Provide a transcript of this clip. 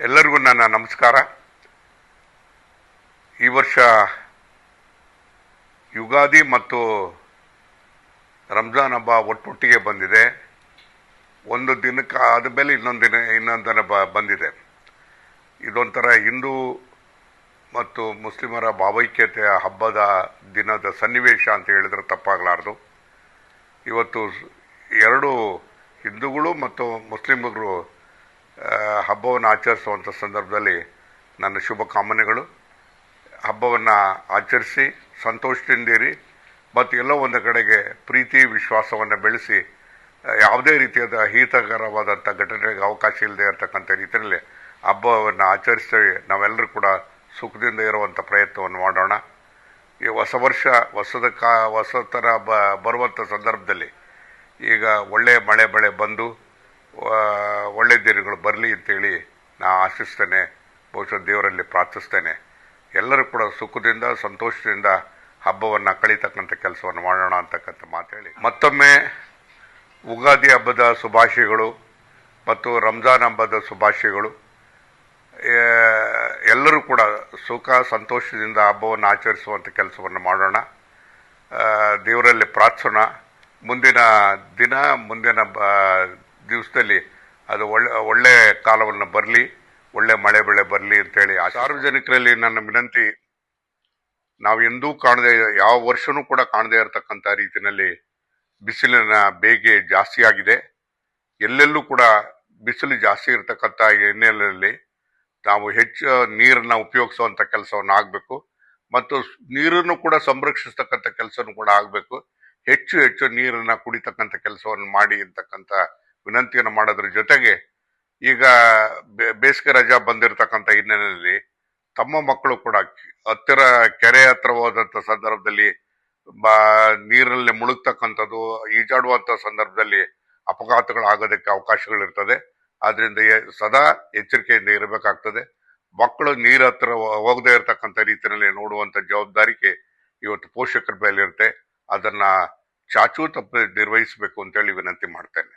ಎಲ್ಲರಿಗೂ ನನ್ನ ನಮಸ್ಕಾರ. ಈ ವರ್ಷ ಯುಗಾದಿ ಮತ್ತು ರಂಜಾನ್ ಹಬ್ಬ ಒಟ್ಟೊಟ್ಟಿಗೆ ಬಂದಿದೆ. ಒಂದು ದಿನಕ್ಕೆ ಆದ ಮೇಲೆ ಇನ್ನೊಂದು ದಿನ ಇನ್ನೊಂದು ದಿನ ಬ, ಬಂದಿದೆ. ಇದೊಂಥರ ಹಿಂದೂ ಮತ್ತು ಮುಸ್ಲಿಮರ ಭಾವೈಕ್ಯತೆಯ ಹಬ್ಬದ ದಿನದ ಸನ್ನಿವೇಶ ಅಂತ ಹೇಳಿದ್ರೆ ತಪ್ಪಾಗಲಾರ್ದು. ಇವತ್ತು ಎರಡು ಹಿಂದೂಗಳು ಮತ್ತು ಮುಸ್ಲಿಮರು ಹಬ್ಬವನ್ನು ಆಚರಿಸುವಂಥ ಸಂದರ್ಭದಲ್ಲಿ ನನ್ನ ಶುಭ ಕಾಮನೆಗಳು. ಹಬ್ಬವನ್ನು ಆಚರಿಸಿ ಸಂತೋಷದಿಂದಿರಿ ಮತ್ತು ಎಲ್ಲೋ ಒಂದು ಕಡೆಗೆ ಪ್ರೀತಿ, ವಿಶ್ವಾಸವನ್ನು ಬೆಳೆಸಿ ಯಾವುದೇ ರೀತಿಯಾದ ಹಿತಕರವಾದಂಥ ಘಟನೆಗೆ ಅವಕಾಶ ಇಲ್ಲದೆ ಇರತಕ್ಕಂಥ ರೀತಿಯಲ್ಲಿ ಹಬ್ಬವನ್ನು ಆಚರಿಸ್ತೇವೆ. ನಾವೆಲ್ಲರೂ ಕೂಡ ಸುಖದಿಂದ ಇರುವಂಥ ಪ್ರಯತ್ನವನ್ನು ಮಾಡೋಣ. ಈ ಹೊಸ ವರ್ಷ, ಹೊಸದ ಕಾ, ಹೊಸತರ ಬ ಬರುವಂಥ ಸಂದರ್ಭದಲ್ಲಿ ಈಗ ಒಳ್ಳೆಯ ಮಳೆ ಬೆಳೆ ಬಂದು ಒಳ್ಳೆ ದಿನಗಳು ಬರಲಿ ಅಂತೇಳಿ ನಾ ಆಶಿಸ್ತೇನೆ. ಬಹುಶಃ ದೇವರಲ್ಲಿ ಪ್ರಾರ್ಥಿಸ್ತೇನೆ. ಎಲ್ಲರೂ ಕೂಡ ಸುಖದಿಂದ, ಸಂತೋಷದಿಂದ ಹಬ್ಬವನ್ನು ಕಳೀತಕ್ಕಂಥ ಕೆಲಸವನ್ನು ಮಾಡೋಣ ಅಂತಕ್ಕಂಥ ಮಾತು ಹೇಳಿ ಮತ್ತೊಮ್ಮೆ ಉಗಾದಿ ಹಬ್ಬದ ಶುಭಾಶಯಗಳು ಮತ್ತು ರಂಜಾನ್ ಹಬ್ಬದ ಶುಭಾಶಯಗಳು. ಎಲ್ಲರೂ ಕೂಡ ಸುಖ, ಸಂತೋಷದಿಂದ ಹಬ್ಬವನ್ನು ಆಚರಿಸುವಂಥ ಕೆಲಸವನ್ನು ಮಾಡೋಣ. ದೇವರಲ್ಲಿ ಪ್ರಾರ್ಥಿಸೋಣ ಮುಂದಿನ ದಿನ, ಮುಂದಿನ ದಿವಸದಲ್ಲಿ ಅದು ಒಳ್ಳೆ ಒಳ್ಳೆ ಕಾಲವನ್ನು ಬರಲಿ, ಒಳ್ಳೆ ಮಳೆ ಬೆಳೆ ಬರಲಿ ಅಂತೇಳಿ ಆ ಸಾರ್ವಜನಿಕರಲ್ಲಿ ನನ್ನ ವಿನಂತಿ, ನಾವು ಎಂದೂ ಕಾಣದೆ, ಯಾವ ವರ್ಷನೂ ಕೂಡ ಕಾಣದೇ ಇರತಕ್ಕಂಥ ರೀತಿಯಲ್ಲಿ ಬಿಸಿಲಿನ ಬೇಗೆ ಜಾಸ್ತಿ ಆಗಿದೆ. ಎಲ್ಲೆಲ್ಲೂ ಕೂಡ ಬಿಸಿಲು ಜಾಸ್ತಿ ಇರತಕ್ಕಂಥ ಹಿನ್ನೆಲೆಯಲ್ಲಿ ನಾವು ಹೆಚ್ಚು ನೀರನ್ನು ಉಪಯೋಗಿಸುವಂಥ ಕೆಲಸವನ್ನು ಆಗಬೇಕು. ಮತ್ತು ನೀರನ್ನು ಕೂಡ ಸಂರಕ್ಷಿಸ್ತಕ್ಕಂಥ ಕೆಲಸನೂ ಕೂಡ ಆಗಬೇಕು. ಹೆಚ್ಚು ಹೆಚ್ಚು ನೀರನ್ನು ಕುಡಿತಕ್ಕಂಥ ಕೆಲಸವನ್ನು ಮಾಡಿ ಅಂತಕ್ಕಂಥ ವಿನಂತಿಯನ್ನು ಮಾಡೋದ್ರ ಜೊತೆಗೆ ಈಗ ಬೇಸಿಗೆ ರಜಾ ಬಂದಿರತಕ್ಕಂಥ ಹಿನ್ನೆಲೆಯಲ್ಲಿ ತಮ್ಮ ಮಕ್ಕಳು ಕೂಡ ಹತ್ತಿರ, ಕೆರೆ ಹತ್ರ ಹೋದಂಥ ಸಂದರ್ಭದಲ್ಲಿ ನೀರಲ್ಲಿ ಮುಳುಗ್ತಕ್ಕಂಥದ್ದು ಈಜಾಡುವಂಥ ಸಂದರ್ಭದಲ್ಲಿ ಅಪಘಾತಗಳಾಗೋದಕ್ಕೆ ಅವಕಾಶಗಳಿರ್ತದೆ. ಆದ್ರಿಂದ ಸದಾ ಎಚ್ಚರಿಕೆಯಿಂದ ಇರಬೇಕಾಗ್ತದೆ. ಮಕ್ಕಳು ನೀರ ಹತ್ರ ಹೋಗದೇ ಇರತಕ್ಕಂಥ ರೀತಿಯಲ್ಲಿ ನೋಡುವಂಥ ಜವಾಬ್ದಾರಿಕೆ ಇವತ್ತು ಪೋಷಕರ ಮೇಲಿರುತ್ತೆ. ಅದನ್ನ ಚಾಚೂ ತಪ್ಪು ನಿರ್ವಹಿಸಬೇಕು ಅಂತೇಳಿ ವಿನಂತಿ ಮಾಡ್ತೇನೆ.